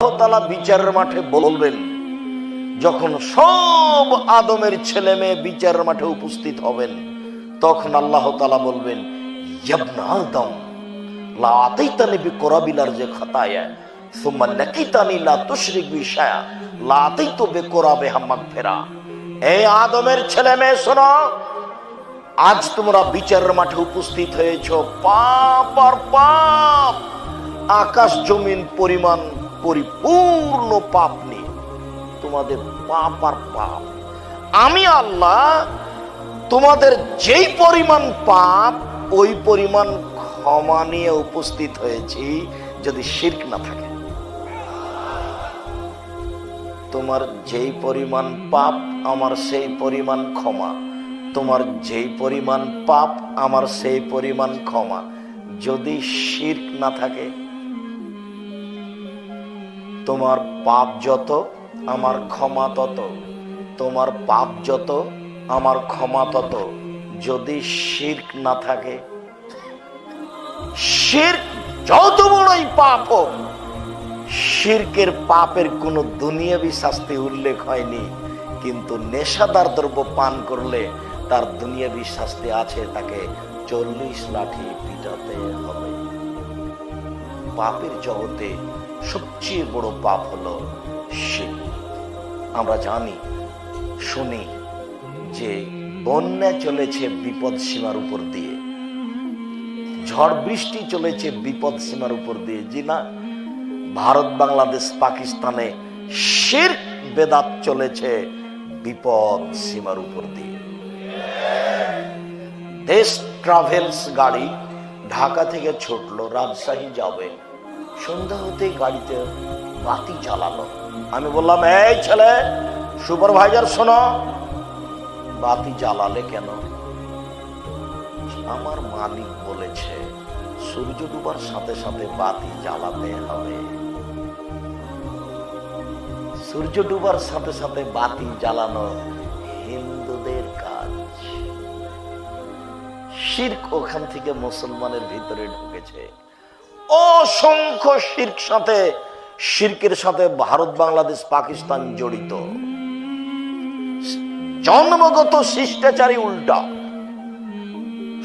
তালা বিচারের মাঠে বলবেন, যখন সব আদমের ছেলে মেয়ে বিচারের মাঠে উপস্থিত হবেন, তখন আল্লাহ তালা বলবেন আদম যে খাতায়া আদমের ছেলে মেয়ে, শোনো, আজ তোমরা বিচারের মাঠে উপস্থিত হয়েছ, পাপ আর পাপ, আকাশ জমিন পরিমাণ পরিপূর্ণ পাপ নিয়ে তোমাদের পাপ আর পাপ। আমি আল্লাহ, তোমাদের যেই পরিমাণ পাপ, ওই পরিমাণ ক্ষমা নিয়ে উপস্থিত হয়েছি, যদি শির্ক না থাকে। তোমার যেই পরিমাণ পাপ, আমার সেই পরিমাণ ক্ষমা। তোমার যেই পরিমাণ পাপ, আমার সেই পরিমাণ ক্ষমা। যদি শির্ক না থাকে তোমার পাপ যত, আমার ক্ষমা তত। তোমার পাপ যত, আমার ক্ষমা তত। যদি শির্ক না থাকে, শির্ক যত বড়ই পাপ হোক, শির্কের পাপের কোনো দুনিয়াবি শাস্তি উল্লেখ হয়নি। কিন্তু নেশাদার দ্রব্য পান করলে তার দুনিয়াবি শাস্তি আছে, তাকে চল্লিশ লাঠি পিটাতে হবে। পাপের জগতে সবচেয়ে বড় পাপ হলো শির্ক আমরা জানি, শুনি যে বন্যা চলেছে বিপদ সীমার উপর দিয়ে। ঝড় বৃষ্টি চলেছে বিপদ সীমার উপর দিয়ে। জি না, ভারত, বাংলাদেশ, পাকিস্তানে শির্ক বেদাত চলেছে বিপদ সীমার উপর দিয়ে। দেশ ট্রাভেলস গাড়ি ঢাকা থেকে ছুটলো, রাজশাহী যাবে। সন্ধ্যা হতেই গাড়িতে বাতি জ্বালালো। আমি বললাম, এই ছেলে, সুপারভাইজার শোনো, বাতি জ্বালালে কেন? আমার মালিক বলেছে, সূর্য ডুবার সাথে সাথে বাতি জ্বালাতে হবে। সূর্য ডুবার সাথে সাথে বাতি জ্বালানো হিন্দুদের কাজ। শির্ক ওখান থেকে মুসলমানের ভিতরে ঢুকেছে। অসংখ্য শির্ক সাথে, শির্কের সাথে ভারত, বাংলাদেশ, পাকিস্তান জড়িত। জন্মগত শিষ্টাচারী উল্টা।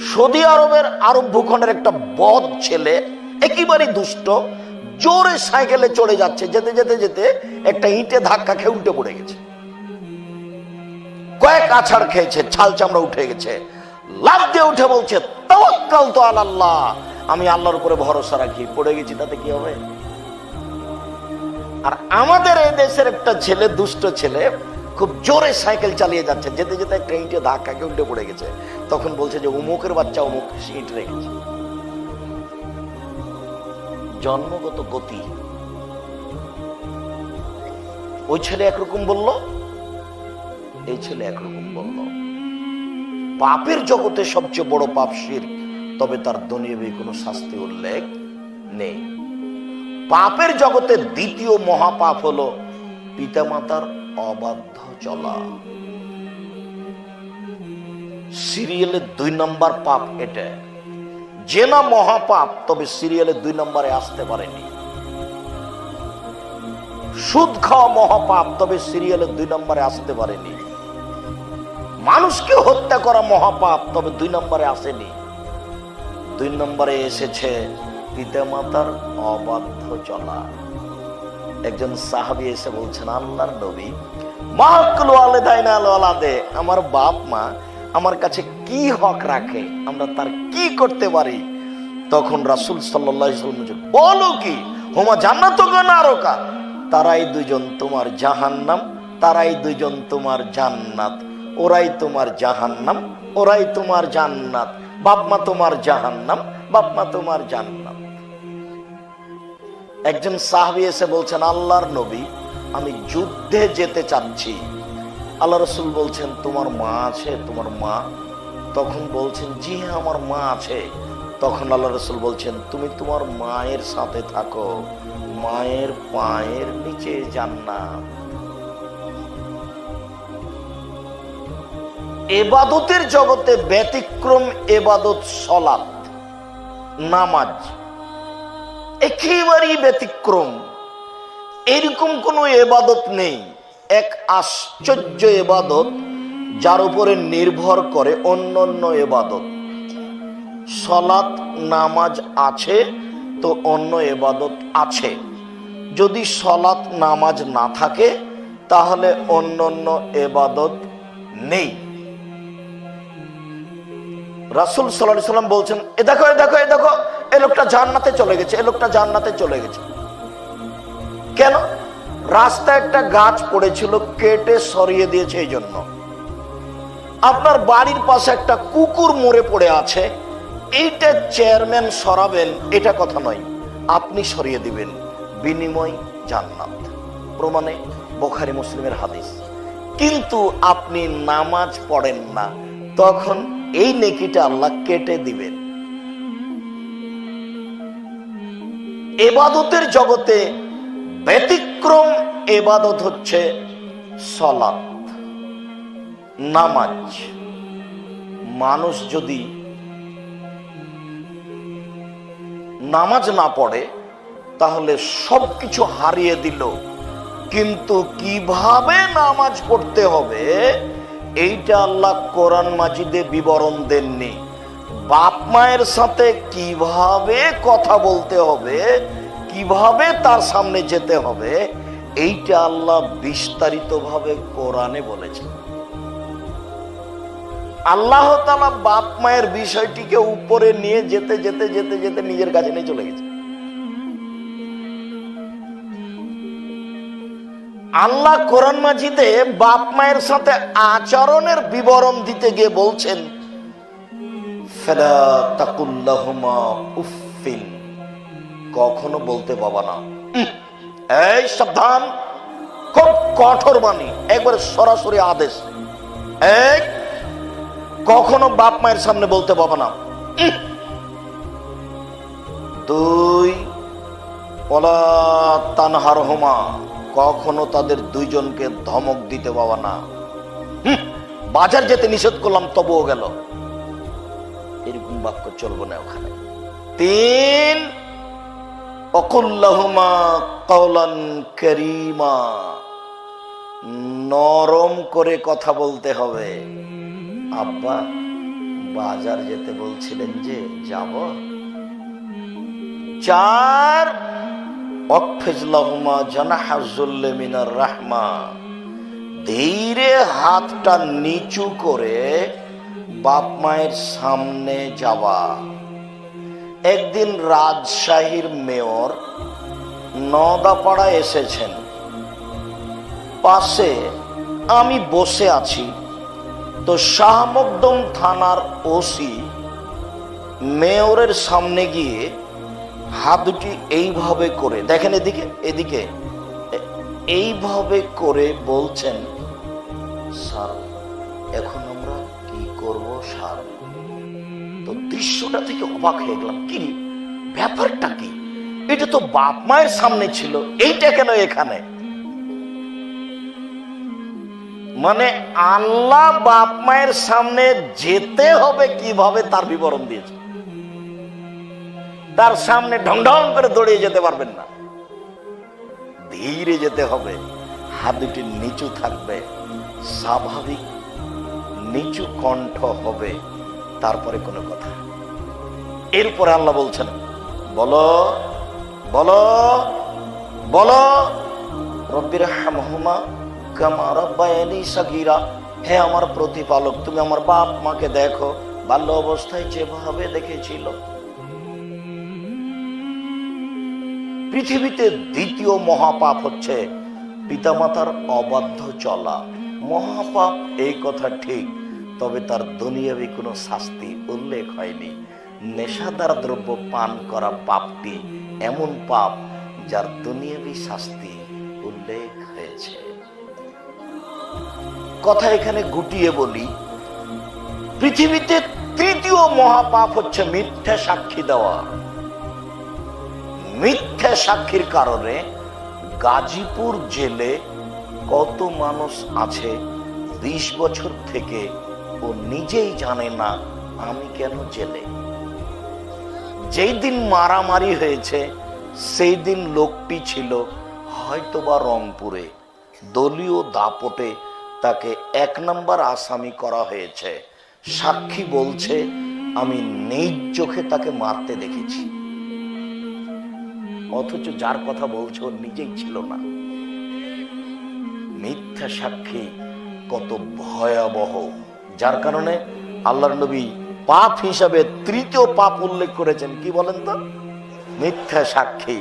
সৌদি আরবের আরব ভূখণ্ডের একটা বদ ছেলে, একেবারেই দুষ্ট, জোরে সাইকেলে চড়ে যাচ্ছে, যেতে যেতে যেতে একটা ইটে ধাক্কা খেয়ে উল্টে পড়ে গেছে। কয়েক আছাড় খেয়েছে ছাল চামড়া উঠে গেছে। লাভ দিয়ে উঠে বলছে তো আল্লাহ আমি আল্লাহর উপরে ভরসা রাখি। পড়ে গেছি, তাতে কি হবে? আর আমাদের এই দেশের একটা ছেলে, দুষ্ট ছেলে, খুব জোরে সাইকেল চালিয়ে যাচ্ছে। যেতে যেতে একটা ইটে ধাক্কাকে উল্টে পড়ে গেছে। তখন বলছে যে, উমুকের বাচ্চা, উমুক ইট রেখেছে। জন্মগত গতি। ওই ছেলে একরকম বলল, এই ছেলে একরকম বলল, পাপের জগতে সবচেয়ে বড় পাপ শির তবে তার দুনিয়াবী কোনো শাস্তি উল্লেখ নেই। পাপের জগতে দ্বিতীয় মহাপাপ হলো পিতামাতার অবাধ্য চলা। সিরিয়ালের দুই নম্বর পাপ এটা। যে না মহাপাপ, তবে সিরিয়ালের দুই নম্বরে আসতে পারেনি। সুদ খাওয়া মহাপাপ, তবে সিরিয়ালের দুই নম্বরে আসতে পারেনি। মানুষকে হত্যা করা মহাপাপ, তবে দুই নম্বরে আসেনি। দুই নম্বরে এসেছে পিতামাতার অবাধ্য চলা। একজন সাহাবি এসে বলছেন, আল্লাহর নবী আমার বাপ মা আমার কাছে কি হক রাখে? আমরা তার কি করতে পারি? তখন রাসুল বলো কি? হোমা জান্নাত না আরোকা তারাই দুজন তোমার জাহান্নাম, তারাই দুজন তোমার জান্নাত, ওরাই তোমার জাহান্নাম, ওরাই তোমার জান্নাত। বাপমা তোমার জাহান্নাম বাপমা তোমার জান্নাত একজন সাহাবি এসে বলছেন, আল্লাহর নবী, আমি যুদ্ধে যেতে চাচ্ছি। আল্লাহ রসুল বলছেন, তোমার মা আছে, তোমার মা? তখন বলছেন, জি হ্যাঁ আমার মা আছে। তখন আল্লাহ রসুল বলছেন, তুমি তোমার মায়ের সাথে থাকো, মায়ের পায়ের নিচে জান্নাত এবাদতের জগতে ব্যতিক্রম এবাদত সলাত নামাজ, একেবারেই ব্যতিক্রম। এরকম কোনো এবাদত নেই, এক আশ্চর্য এবাদত যার উপরে নির্ভর করে অন্য অন্য এবাদত। সলাৎ, নামাজ আছে তো অন্য এবাদত আছে। যদি সলাৎ, নামাজ না থাকে, তাহলে অন্য অন্য এবাদত নেই। রাসুল সাল্লাহ সাল্লাম বলছেন, এ দেখো এ দেখো এ দেখো, এ লোকটা জান্নাতে চলে গেছে, এ লোকটা জান্নাতে চলে গেছে। কেন? রাস্তায় একটা গাছ পড়েছিল, কেটে সরিয়ে দিয়েছে এই জন্য আপনার বাড়ির পাশে একটা কুকুর মরে পড়ে আছে, এইটা চেয়ারম্যান সরাবেন, এটা কথা নয়। আপনি সরিয়ে দিবেন, বিনিময় জান্নাত। প্রমাণে বোখারি মুসলিমের হাদিস। কিন্তু আপনি নামাজ পড়েন না, তখন এই নেকিটা আল্লাহ কেটে দিবেন। এবাদতের জগতে ব্যতিক্রম এবাদত হচ্ছে সলাৎ, নামাজ। মানুষ যদি নামাজ না পড়ে, তাহলে সবকিছু হারিয়ে দিল। কিন্তু কীভাবে নামাজ পড়তে হবে? এইটা আল্লাহ কোরআন মাজিদে বিবরণ দেননি। বাপ মায়ের সাথে কীভাবে কথা বলতে হবে, কীভাবে তার সামনে যেতে হবে, এইটা আল্লাহ বিস্তারিতভাবে কোরআনে বলেছেন। আল্লাহ তালা বাপ মায়ের বিষয়টিকে উপরে নিয়ে যেতে যেতে যেতে যেতে নিজের কাছে নিয়ে চলে গেছে। আল্লাহ কোরআন মাজিদে বাপ মায়ের সাথে আচরণের বিবরণ দিতে গিয়ে বলছেন কখনো বলতে পাবা না। এই সাবধান, খুব কঠোর বাণী, একবারে সরাসরি আদেশ। এই, কখনো বাপ মায়ের সামনে বলতে পাবা না। দুই, ওলা তানহার হোমা কখনো তাদের দুইজনকে ধমক দিতে পাবা না। বাজার যেতে নিষেধ করলাম, তবুও গেল। এরকম বাক্য চলবো না ওখানে। তিন, অকুল্লাহুমা কৌলান করিমা। নরম করে কথা বলতে হবে। আব্বা, বাজার যেতে বলছিলেন যে, যাব? চার অকফেজলাহুমা জানাহাজুল্লে মিনার রাহমা। ধীরে হাতটা নিচু করে বাপ মায়ের সামনে যাওয়া। একদিন রাজশাহীর মেয়র নদাপাড়া এসেছেন। পাশে আমি বসে আছি। তো শাহমকদম থানার ওসি মেয়রের সামনে গিয়ে হাত দুটি এইভাবে করে, দেখেন এদিকে এদিকে। এইভাবে করে বলছেন, স্যার, এখন আমরা কি করব, স্যার? তো দৃশ্যটা থেকে অবাক হয়ে গেলাম। কি ব্যাপারটা কি? এটা তো বাপ মায়ের সামনে ছিল, এইটা কেন এখানে? মানে আল্লাহ বাপ মায়ের সামনে যেতে হবে, কীভাবে তার বিবরণ দিয়েছে? তার সামনে ঢং করে দৌড়িয়ে যেতে পারবেন না। ধীরে যেতে হবে। হাত দুটি নিচু থাকবে। স্বাভাবিক নিচু কণ্ঠ হবে। তারপরে কোনো কথা। এরপরে আল্লাহ বলছেন, বলো বলো বলো রব্বির হামহুমা কামা রব্বায়ানি সাগীরা। হে আমার প্রতিপালক, তুমি আমার বাপ মাকে দেখো। বাল্য অবস্থায় যেভাবে দেখেছিল পৃথিবীতে দ্বিতীয় মহাপাপ হচ্ছে পিতামাতার অবাধ্য চলা। মহাপাপ এই কথা ঠিক, তবে তার দুনিয়াবি কোনো শাস্তি উল্লেখ হয়নি। নেশাদার দ্রব্য পান করা পাপটি এমন পাপ যার দুনিয়াবি শাস্তি উল্লেখ হয়েছে। কথা এখানে গুটিয়ে বলি, পৃথিবীতে তৃতীয় মহাপাপ হচ্ছে মিথ্যা সাক্ষী দেওয়া। মিথ্যা সাক্ষীর কারণে গাজীপুর জেলে কত মানুষ আছে বিশ বছর থেকে ও নিজেই জানে না আমি কেন জেলে। যেই দিন মারামারি হয়েছে, সেই দিন লোকটি ছিল হয়তোবা রংপুরে। দলীয় দাপটে তাকে এক নম্বর আসামি করা হয়েছে। সাক্ষী বলছে, আমি নিজ চোখে তাকে মারতে দেখেছি। অথচ যার কথা বলছো নিজেই ছিল না। মিথ্যা সাক্ষী কত ভয়াবহ। যার কারণে আল্লাহর নবী পাপ হিসাবে তৃতীয় পাপ উল্লেখ করেছেন, কি বলেন তো? মিথ্যা সাক্ষী।